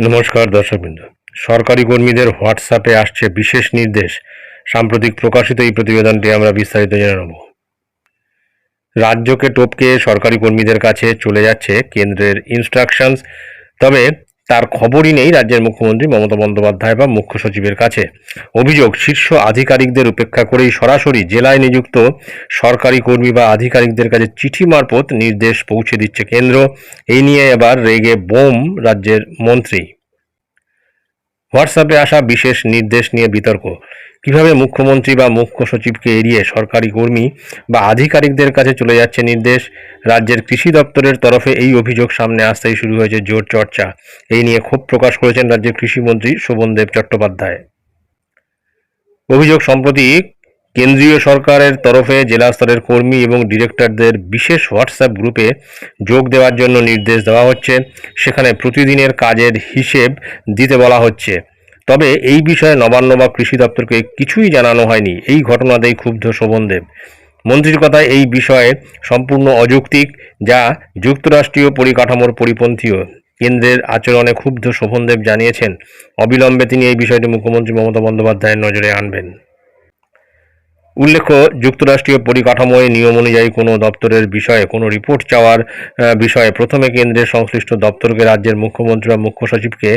নমস্কার দর্শকবৃন্দ। সরকারি কর্মীদের হোয়াটসঅ্যাপে আসছে বিশেষ নির্দেশ। সাম্প্রতিক প্রকাশিত এই প্রতিবেদনটি আমরা বিস্তারিত জেনে নেব। রাজ্যকে টপকে সরকারি কর্মীদের কাছে চলে যাচ্ছে কেন্দ্রের ইনস্ট্রাকশনস তবে তার খবরই নেই রাজ্যের মুখ্যমন্ত্রী মমতা বন্দ্যোপাধ্যায় বা মুখ্য সচিবের কাছে। অভিযোগ, শীর্ষ আধিকারিকদের উপেক্ষা করেই সরাসরি জেলায় নিযুক্ত সরকারি কর্মী বা আধিকারিকদের কাছে চিঠি মারফত নির্দেশ পৌঁছে দিচ্ছে কেন্দ্র। এই নিয়ে এবার রেগে বোম রাজ্যের মন্ত্রী। হোয়াটসঅ্যাপে আসা বিশেষ নির্দেশ নিয়ে বিতর্ক। কীভাবে মুখ্যমন্ত্রী বা মুখ্য সচিবকে এড়িয়ে সরকারি কর্মী বা আধিকারিকদের কাছে চলে যাচ্ছে নির্দেশ, রাজ্যের কৃষি দপ্তরের তরফে এই অভিযোগ সামনে আসতেই শুরু হয়েছে জোর চর্চা। এই নিয়ে ক্ষোভ প্রকাশ করেছেন রাজ্যের কৃষিমন্ত্রী শোভনদেব চট্টোপাধ্যায়। অভিযোগ সম্প্রতি কেন্দ্রীয় সরকারের তরফে জেলা স্তরের কর্মী এবং ডিরেক্টরদের বিশেষ হোয়াটসঅ্যাপ গ্রুপে যোগ দেওয়ার জন্য নির্দেশ দেওয়া হচ্ছে। সেখানে প্রতিদিনের কাজের হিসেব দিতে বলা হচ্ছে। তবে এই বিষয়ে নবান্ন বা কৃষি দপ্তরকে কিছুই জানানো হয়নি। এই ঘটনাতেই ক্ষুব্ধ শোভনদেব। মন্ত্রীর কথা এই বিষয়ে সম্পূর্ণ অযৌক্তিক, যা যুক্তরাষ্ট্রীয় পরিকাঠামোর পরিপন্থীও কেন্দ্রের আচরণে ক্ষুব্ধ শোভনদেব জানিয়েছেন। অবিলম্বে তিনি এই বিষয়টি মুখ্যমন্ত্রী মমতা বন্দ্যোপাধ্যায়ের নজরে আনবেন। উল্লেখ্য, যুক্তরাষ্ট্রীয় পরিকাঠামোয় নিয়ম অনুযায়ী কোনো দপ্তরের বিষয়ে কোনো রিপোর্ট চাওয়ার বিষয়ে প্রথমে কেন্দ্রের সংশ্লিষ্ট দপ্তরকে রাজ্যের মুখ্যমন্ত্রী বা মুখ্য সচিবকে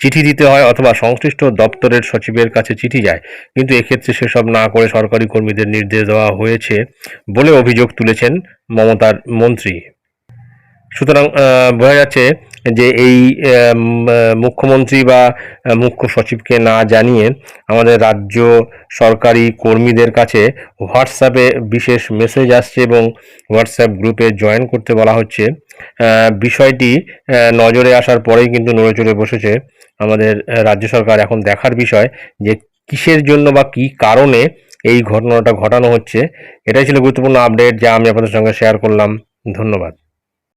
চিঠি দিতে হয় অথবা সংশ্লিষ্ট দপ্তরের সচিবের কাছে চিঠি যায়। কিন্তু এক্ষেত্রে সেসব না করে সরকারি কর্মীদের নির্দেশ দেওয়া হয়েছে বলে অভিযোগ তুলেছেন মমতার মন্ত্রী। সুতরাং বোঝা যাচ্ছে যে এই মুখ্যমন্ত্রী বা মুখ্য সচিবকে না জানিয়ে আমাদের রাজ্য সরকারি কর্মীদের কাছে হোয়াটসঅ্যাপে বিশেষ মেসেজ আসছে এবং হোয়াটসঅ্যাপ গ্রুপে জয়েন করতে বলা হচ্ছে। বিষয়টি নজরে আসার পরেই কিন্তু নড়ে চড়ে বসেছে আমাদের রাজ্য সরকার। এখন দেখার বিষয় যে কিসের জন্য বা কী কারণে এই ঘটনাটা ঘটানো হচ্ছে, এটাই ছিল গুরুত্বপূর্ণ আপডেট যা আমি আপনাদের সঙ্গে শেয়ার করলাম। ধন্যবাদ।